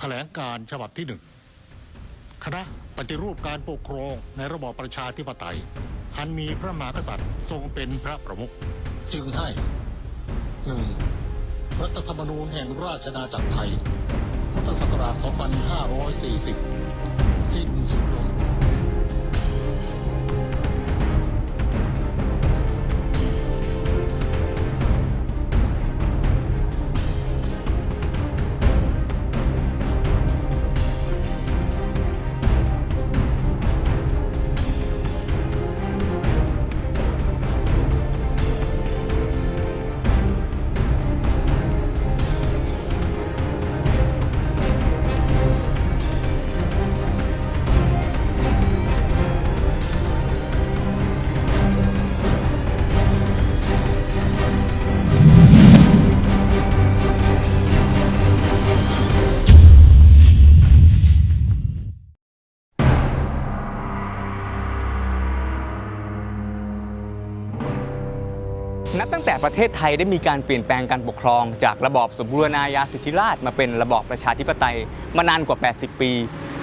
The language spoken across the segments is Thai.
แถลงการฉบับที่หนึ่งคณะปฏิรูปการปกครองในระบอบประชาธิปไตยอันมีพระมหากษัตริย์ทรงเป็นพระประมุขจึงให้หนึ่งรัฐธรรมนูญแห่งราชอาณาจักรไทยพุทธศักราช 2540 สิ้นสุดลง ประเทศไทยได้มีการเปลี่ยนแปลงการปกครอง จากระบอบสมบูรณาญาสิทธิราชมาเป็นระบอบประชาธิปไตยมานานกว่า 80 ปี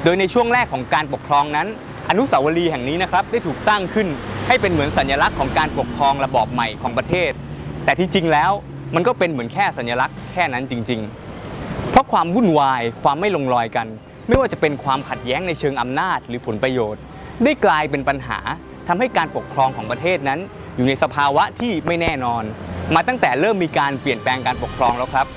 โดยในช่วงแรกของการปกครองนั้น อนุสาวรีย์แห่งนี้นะครับได้ถูกสร้างขึ้นให้เป็นเหมือนสัญลักษณ์ของการปกครองระบอบใหม่ของประเทศ แต่ที่จริงแล้วมันก็เป็นเหมือนแค่สัญลักษณ์แค่นั้นจริง ๆ เพราะความวุ่นวายความไม่ลงรอยกัน ไม่ว่าจะเป็นความขัดแย้งในเชิงอำนาจหรือผลประโยชน์ ได้กลายเป็นปัญหาทำให้การปกครองของประเทศนั้น อยู่ในสภาวะที่ไม่แน่นอน มาตั้งแต่เริ่มมีการเปลี่ยนแปลงการปกครองแล้วครับ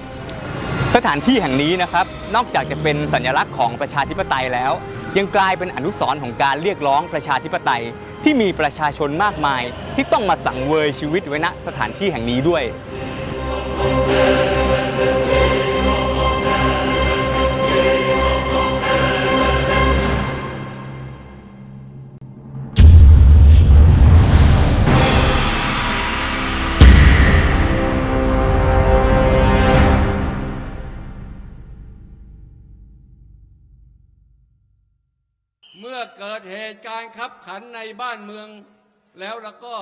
สถานที่แห่งนี้นะครับ นอกจากจะเป็นสัญลักษณ์ของประชาธิปไตยแล้ว ยังกลายเป็นอนุสรณ์ของการเรียกร้องประชาธิปไตย ที่มีประชาชนมากมาย ที่ต้องมาสังเวยชีวิตไว้ณสถานที่แห่งนี้ด้วย ตุการณ์ขับขันในบ้านเมือง แล้วแล้วก็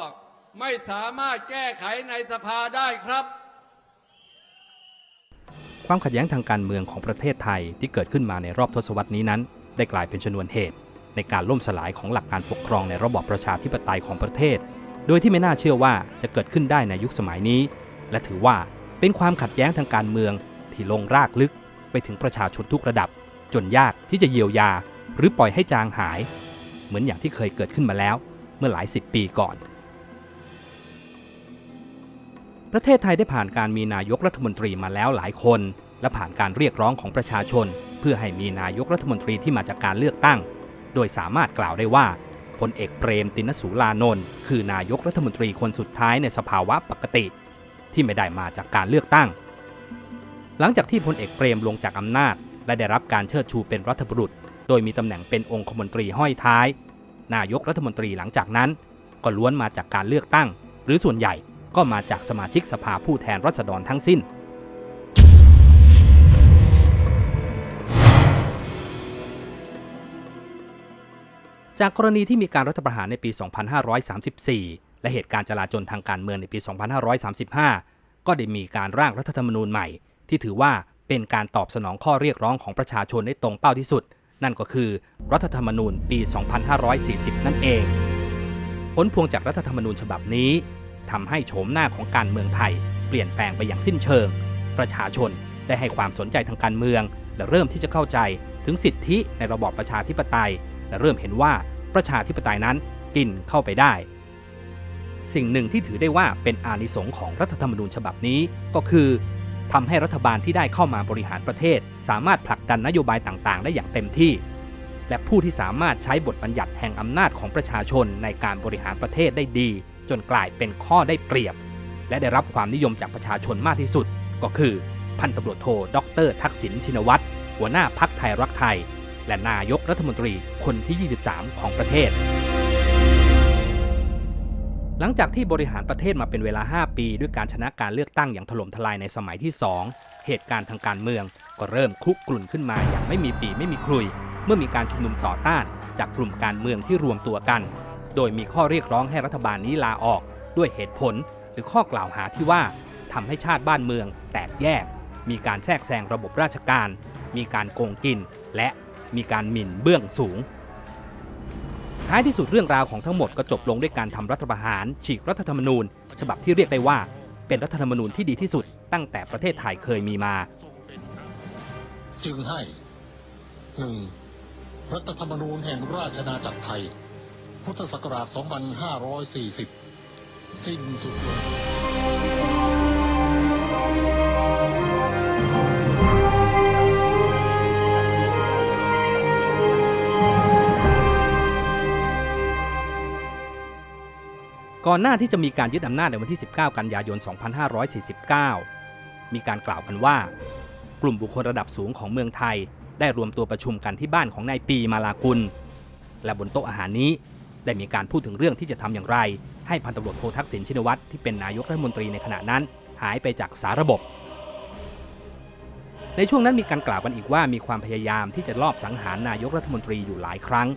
ไม่สามารถแก้ไขในสภาได้ครับ ความขัดแย้งทางการเมืองของประเทศไทยที่เกิดขึ้นมาในรอบทศวรรษนี้นั้น ได้กลายเป็นชนวนเหตุ ในการล่มสลายของหลักการปกครองในระบอบประชาธิปไตยของประเทศ โดยที่ไม่น่าเชื่อว่าจะเกิดขึ้นได้ในยุคสมัยนี้ และถือว่าเป็นความขัดแย้งทางการเมืองที่ลงรากลึกไปถึงประชาชนทุกระดับ จนยากที่จะเยียวยา หรือปล่อยให้จางหาย เหมือนอย่างที่เคยเกิดขึ้นมาแล้ว เมื่อหลายสิบปีก่อน ประเทศไทยได้ผ่านการมีนายกรัฐมนตรีมาแล้วหลายคน และผ่านการเรียกร้องของประชาชน เพื่อให้มีนายกรัฐมนตรีที่มาจากการเลือกตั้ง โดยสามารถกล่าวได้ว่าพลเอกเปรมตินสูลานนท์คือนายกรัฐมนตรีคนสุดท้ายในสภาวะปกติ ที่ไม่ได้มาจากการเลือกตั้ง หลังจากที่พลเอกเปรมลงจากอำนาจ และได้รับการเชิดชูเป็นรัฐบุรุษ โดยมีตำแหน่งเป็นองคมนตรีห้อยท้าย นายกรัฐมนตรีหลังจากนั้น ก็ล้วนมาจากการเลือกตั้ง หรือส่วนใหญ่ก็มาจากสมาชิกสภาผู้แทนราษฎรทั้งสิ้น จากกรณีที่มีการรัฐประหารในปี 2534 และเหตุการณ์จลาจลทางการเมืองในปี 2535 ก็ได้มีการร่างรัฐธรรมนูญใหม่ ที่ถือว่าเป็นการตอบสนองข้อเรียกร้องของประชาชนได้ตรงเป้าที่สุด นั่นก็คือรัฐธรรมนูญปี 2540 นั่นเอง ผลพวงจากรัฐธรรมนูญฉบับนี้ทำให้โฉมหน้าของการเมืองไทย เปลี่ยนแปลงไปอย่างสิ้นเชิง ประชาชนได้ให้ความสนใจทางการเมือง และเริ่มที่จะเข้าใจถึงสิทธิในระบอบประชาธิปไตย และเริ่มเห็นว่าประชาธิปไตยนั้นกินเข้าไปได้ สิ่งหนึ่งที่ถือได้ว่าเป็นอานิสงส์ของรัฐธรรมนูญฉบับนี้ก็คือ ทำให้รัฐบาลที่ได้เข้ามาบริหารประเทศ สามารถผลักดันนโยบายต่างๆ ได้อย่างเต็มที่ และผู้ที่สามารถใช้บทบัญญัติแห่งอำนาจของประชาชนในการบริหารประเทศได้ดี จนกลายเป็นข้อได้เปรียบ และได้รับความนิยมจากประชาชนมากที่สุด ก็คือ พันตำรวจโทดร ทักษิณชินวัตรหัวหน้าพักไทยรักไทย และนายกรัฐมนตรีคนที่ 23 ของประเทศ หลังจากที่บริหารประเทศมาเป็นเวลา 5 ปี ด้วยการชนะการเลือกตั้งอย่างถล่มทลายในสมัยที่ 2 เหตุการณ์ทางการเมืองก็เริ่มคลุกกลุ่นขึ้นมาอย่างไม่มีปีไม่มีครุย เมื่อมีการชุมนุมต่อต้าน จากกลุ่มการเมืองที่รวมตัวกัน โดยมีข้อเรียกร้องให้รัฐบาลนี้ลาออก ด้วยเหตุผลหรือข้อกล่าวหาที่ว่าทำให้ชาติบ้านเมือง แตกแยก มีการแทรกแซงระบบราชการ มีการโกงกิน และมีการหมิ่นเบื้องสูง ท้ายที่สุดเรื่องราวของทั้งหมดก็จบลงด้วยการทำรัฐประหาร ฉีกรัฐธรรมนูญ ฉบับที่เรียกได้ว่า เป็นรัฐธรรมนูญที่ดีที่สุด ตั้งแต่ประเทศไทยเคยมีมา จึงให้หนึ่งรัฐธรรมนูญแห่งราชอาณาจักรไทย พุทธศักราช 2540 สิ้นสุดลง ก่อนหน้าที่จะมีการยึดอำนาจในวันที่ 19 กันยายน 2549 มีการกล่าวกันว่า กลุ่มบุคคลระดับสูงของเมืองไทย ได้รวมตัวประชุมกันที่บ้านของนายปีมาลากุล และบนโต๊ะอาหารนี้ ได้มีการพูดถึงเรื่องที่จะทำอย่างไร ให้พันตำรวจโททักษิณชินวัตรที่เป็นนายกรัฐมนตรีในขณะนั้น หายไปจากสาระบบ ในช่วงนั้นมีการกล่าวกันอีกว่ามีความพยายามที่จะลอบสังหารนายกรัฐมนตรีอยู่หลายครั้ง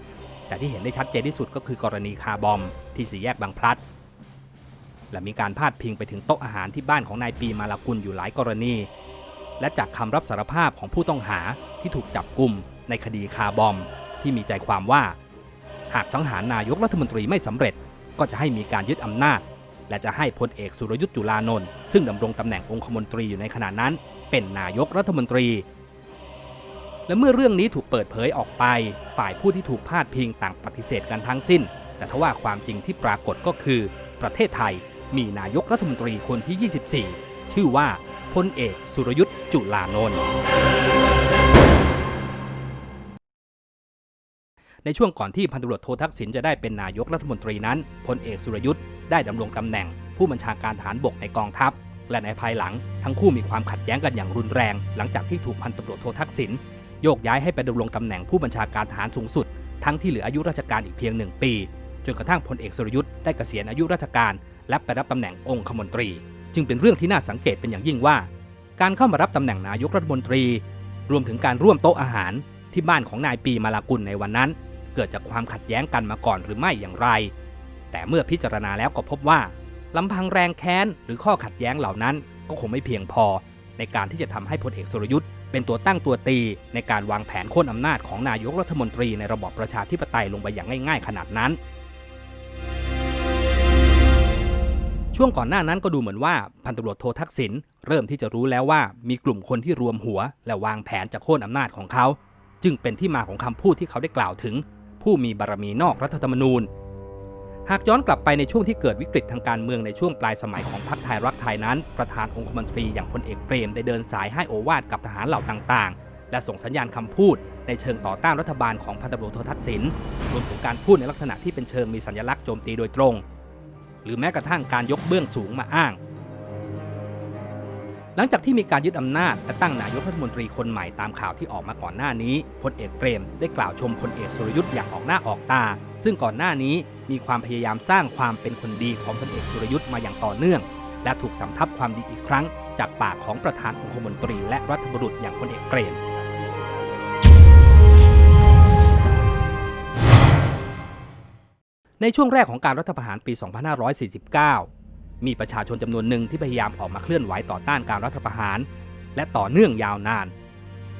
แต่ที่เห็นได้ชัดเจนที่สุดก็คือกรณีคาร์บอมที่สี่แยกบางพลัด และมีการพาดพิงไปถึงโต๊ะอาหารที่บ้านของนายปีมาลากุลอยู่หลายกรณี และจากคำรับสารภาพของผู้ต้องหาที่ถูกจับกลุ่มในคดีคาร์บอม ที่มีใจความว่า หากสังหารนายกรัฐมนตรีไม่สำเร็จ ก็จะให้มีการยึดอำนาจ และจะให้พลเอกสุรยุทธ์จุลานนท์ซึ่งดำรงตำแหน่งองคมนตรีอยู่ในขณะนั้น เป็นนายกรัฐมนตรี และเมื่อเรื่องนี้ถูกเปิดเผยออกไป ฝ่ายผู้ที่ถูกพาดพิงต่างปฏิเสธกันทั้งสิ้น แต่ทว่าความจริงที่ปรากฏก็คือประเทศไทย มีนายกรัฐมนตรีคนที่ 24 ชื่อว่าพลเอกสุรยุทธ์จุลานนท์ในช่วงก่อนที่พันตำรวจโททักษิณจะได้เป็นนายกรัฐมนตรีนั้นพลเอกสุรยุทธ์ได้ดำรงตำแหน่ง ผู้บัญชาการทหารบกในกองทัพ และในภายหลังทั้งคู่มีความขัดแย้งกันอย่างรุนแรง หลังจากที่ถูกพันตำรวจโททักษิณโยกย้ายให้ไปดำรงตำแหน่งผู้บัญชาการทหารสูงสุด ทั้งที่เหลืออายุราชการอีกเพียงหนึ่งปี จนกระทั่งพลเอกสุรยุทธ์ได้เกษียณอายุราชการ และไปรับตำแหน่งองคมนตรี จึงเป็นเรื่องที่น่าสังเกตเป็นอย่างยิ่งว่า การเข้ามารับตำแหน่งนายกรัฐมนตรี รวมถึงการร่วมโต๊ะอาหารที่บ้านของนายปีมาลากุลในวันนั้น เกิดจากความขัดแย้งกันมาก่อนหรือไม่อย่างไร แต่เมื่อพิจารณาแล้วก็พบว่าลำพังแรงแค้นหรือข้อขัดแย้งเหล่านั้นก็คงไม่เพียงพอ ในการที่จะทำให้พลเอกสุรยุทธ์เป็นตัวตั้งตัวตีในการวางแผนโค่นอำนาจของนายกรัฐมนตรีในระบอบประชาธิปไตยลงไปอย่างง่าย ๆ ขนาดนั้น ช่วงก่อนหน้านั้นก็ดูเหมือนว่าพันตำรวจโททักษิณเริ่มที่จะรู้แล้วว่ามีกลุ่มคนที่รวมหัว และวางแผนจะโค่นอำนาจของเขา จึงเป็นที่มาของคำพูดที่เขาได้กล่าวถึง ผู้มีบารมีนอกรัฐธรรมนูญ หากย้อนกลับไปในช่วงที่เกิดวิกฤตทางการเมืองในช่วงปลายสมัยของพรรคไทยรักไทยนั้น ประธานองคมนตรีอย่างพลเอกเปรมได้เดินสายให้โอวาทกับทหารเหล่าต่างๆ และส่งสัญญาณคำพูด ในเชิงต่อต้านรัฐบาลของพันตำรวจโททักษิณรวมถึงการพูดในลักษณะที่เป็นเชิงมีสัญลักษณ์โจมตีโดยตรง หรือแม้กระทั่งการยกเบื้องสูงมาอ้าง หลังจากที่มีการยึดอำนาจและตั้งนายกรัฐมนตรีคนใหม่ตามข่าวที่ออกมาก่อนหน้านี้พลเอกเปรมได้กล่าวชมพลเอกสุรยุทธ์อย่างออกหน้าออกตา ซึ่งก่อนหน้านี้มีความพยายามสร้างความเป็นคนดีของพลเอกสุรยุทธ์มาอย่างต่อเนื่อง และถูกสำทับความดีอีกครั้ง จากปากของประธานองคมนตรีและรัฐบุรุษอย่างพลเอกเปรม ในช่วงแรกของการรัฐประหารปี 2549 มีประชาชนจำนวนหนึ่งที่พยายามออกมาเคลื่อนไหวต่อต้านการรัฐประหาร และต่อเนื่องยาวนาน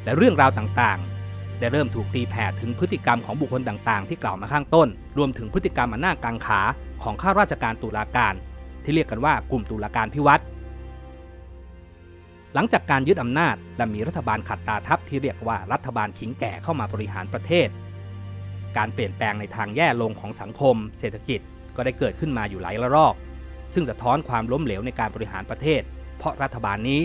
และเรื่องราวต่างๆ ได้เริ่มถูกตีแผ่ถึงพฤติกรรมของบุคคลต่างๆ ที่กล่าวมาข้างต้น รวมถึงพฤติกรรมอันหน้ากังขาของข้าราชการตุลาการ ที่เรียกกันว่ากลุ่มตุลาการพิวัตรหลังจากการยึดอำนาจและมีรัฐบาลขัดตาทัพที่เรียกว่ารัฐบาลขิงแก่เข้ามาบริหารประเทศ การเปลี่ยนแปลงในทางแย่ลงของสังคม เศรษฐกิจก็ได้เกิดขึ้นมาอยู่หลายระลอก ซึ่งสะท้อนความล้มเหลวในการบริหารประเทศ เพราะรัฐบาลนี้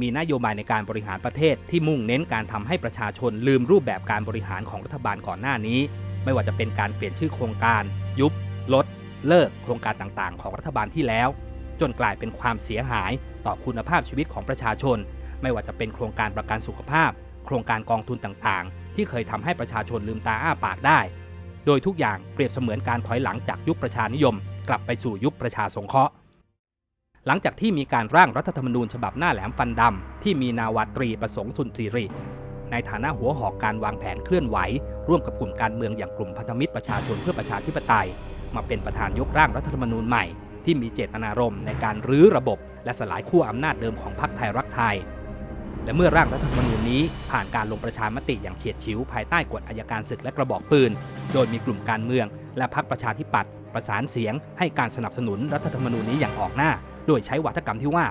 มีนโยบายในการบริหารประเทศที่มุ่งเน้นการทำให้ประชาชนลืมรูปแบบการบริหารของรัฐบาลก่อนหน้านี้ ไม่ว่าจะเป็นการเปลี่ยนชื่อโครงการ ยุบ ลด เลิก โครงการต่างๆ ของรัฐบาลที่แล้ว จนกลายเป็นความเสียหายต่อคุณภาพชีวิตของประชาชน ไม่ว่าจะเป็นโครงการประกันสุขภาพ โครงการกองทุนต่างๆ ที่เคยทำให้ประชาชนลืมตาอ้าปากได้ โดยทุกอย่างเปรียบเสมือนการถอยหลังจากยุคประชานิยม กลับไปสู่ยุคประชาสงเคราะห์ หลังจากที่มีการร่างรัฐธรรมนูญฉบับหน้าแหลมฟันดำที่มีนาวาตรีประสงค์สุนทรีในฐานะหัวหอกการวางแผนเคลื่อนไหว ร่วมกับกลุ่มการเมืองอย่างกลุ่มพันธมิตรประชาชนเพื่อประชาธิปไตย มาเป็นประธานยกร่างรัฐธรรมนูญใหม่ ที่มีเจตนารมณ์ในการรื้อระบบ และสลายขั้วอำนาจเดิมของพรรคไทยรักไทย และเมื่อร่างรัฐธรรมนูญนี้ผ่านการลงประชามติอย่างเฉียดฉิวภายใต้กฎอายการศึกและกระบอกปืน โดยมีกลุ่มการเมือง และพรรคประชาธิปัตย์ประสานเสียง ให้การสนับสนุนรัฐธรรมนูญนี้อย่างออกหน้า โดยใช้วัฒกรรมที่ว่า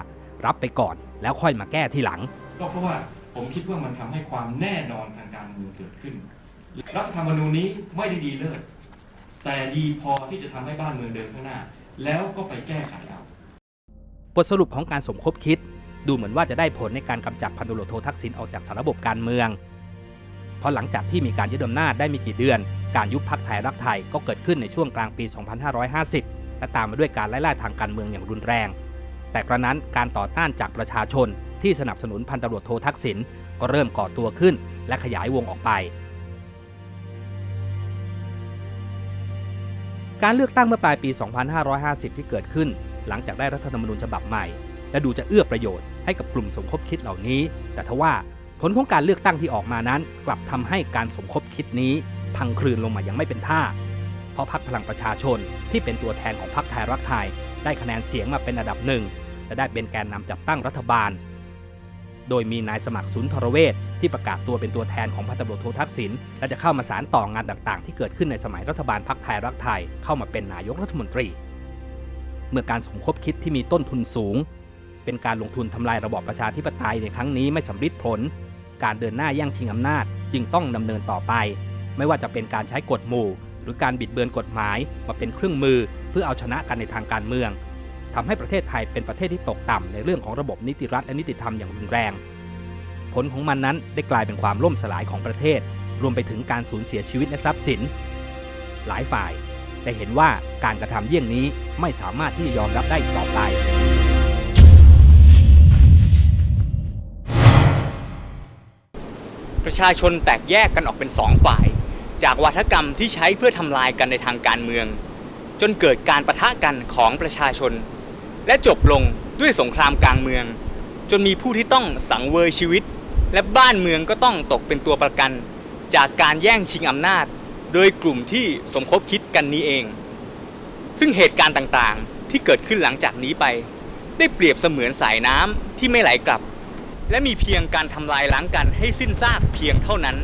รับไปก่อนแล้วค่อยมาแก้ทีหลัง ก็เพราะว่าผมคิดว่ามันทำให้ความแน่นอนทางการเมืองเกิดขึ้น รัฐธรรมนูญนี้ไม่ได้ดีเลิศแต่ดีพอที่จะทำให้บ้านเมืองเดินข้างหน้า แล้วก็ไปแก้ไขเอาบทสรุปของการสมคบคิด ดูเหมือนว่าจะได้ผลในการกำจัดพันตำรวจโททักษิณออกจากสารระบบการเมือง เพราะหลังจากที่มีการยึดอำนาจได้ไม่กี่เดือน การยุบพักไทยรักไทยก็เกิดขึ้นในช่วงกลางปี 2550 และตามมาด้วยการไล่ล่าทางการเมืองอย่างรุนแรง แต่กระนั้นการต่อต้านจากประชาชนที่สนับสนุนพันตำรวจโททักษิณก็เริ่มก่อตัวขึ้น และขยายวงออกไป การเลือกตั้งเมื่อปลายปี 2550 ที่เกิดขึ้น หลังจากได้รัฐธรรมนูญฉบับใหม่ และดูจะเอื้อประโยชน์ให้กับกลุ่มสมคบคิดเหล่านี้ แต่ทว่าผลของการเลือกตั้งที่ออกมานั้น กลับทำให้การสมคบคิดนี้ พังคลืนลงมาอย่างไม่เป็นท่า เพราะพรรคพลังประชาชนที่เป็นตัวแทนของพรรคไทยรักไทย ได้คะแนนเสียงมาเป็นอันดับหนึ่งและได้เป็นแกนนำจัดตั้งรัฐบาล โดยมีนายสมัครสุนทรเวชที่ประกาศตัวเป็นตัวแทนของพันตำรวจโททักษิณและจะเข้ามาสารต่องานต่างๆ ที่เกิดขึ้นในสมัยรัฐบาลพรรคไทยรักไทยเข้ามาเป็นนายกรัฐมนตรี เมื่อการสมคบคิดที่มีต้นทุนสูง เป็นการลงทุนทำลายระบอบประชาธิปไตยในครั้งนี้ไม่สำเร็จผล การเดินหน้าแย่งชิงอำนาจจึงต้องดำเนินต่อไป ไม่ว่าจะเป็นการใช้กฎหมู่ หรือการบิดเบือนกฎหมายมาเป็นเครื่องมือเพื่อเอาชนะกันในทางการเมืองทำให้ประเทศไทยเป็นประเทศที่ตกต่ำในเรื่องของระบบนิติรัฐและนิติธรรมอย่างรุนแรง ผลของมันนั้นได้กลายเป็นความล่มสลายของประเทศ รวมไปถึงการสูญเสียชีวิตและทรัพย์สิน หลายฝ่ายได้เห็นว่าการกระทำเยี่ยงนี้ไม่สามารถที่จะยอมรับได้ต่อไป ประชาชนแตกแยกกันออกเป็นสองฝ่าย จากวัฒกรรมที่ใช้เพื่อทำลายกันในทางการเมือง จนเกิดการประทะกันของประชาชน และจบลงด้วยสงครามกลางเมือง จนมีผู้ที่ต้องสังเวยชีวิต และบ้านเมืองก็ต้องตกเป็นตัวประกัน จากการแย่งชิงอำนาจ โดยกลุ่มที่สมคบคิดกันนี้เอง ซึ่งเหตุการณ์ต่างๆที่เกิดขึ้นหลังจากนี้ไป ได้เปรียบเสมือนสายน้ำที่ไม่ไหลกลับ และมีเพียงการทำลายล้างกันให้สิ้นซากเพียงเท่านั้น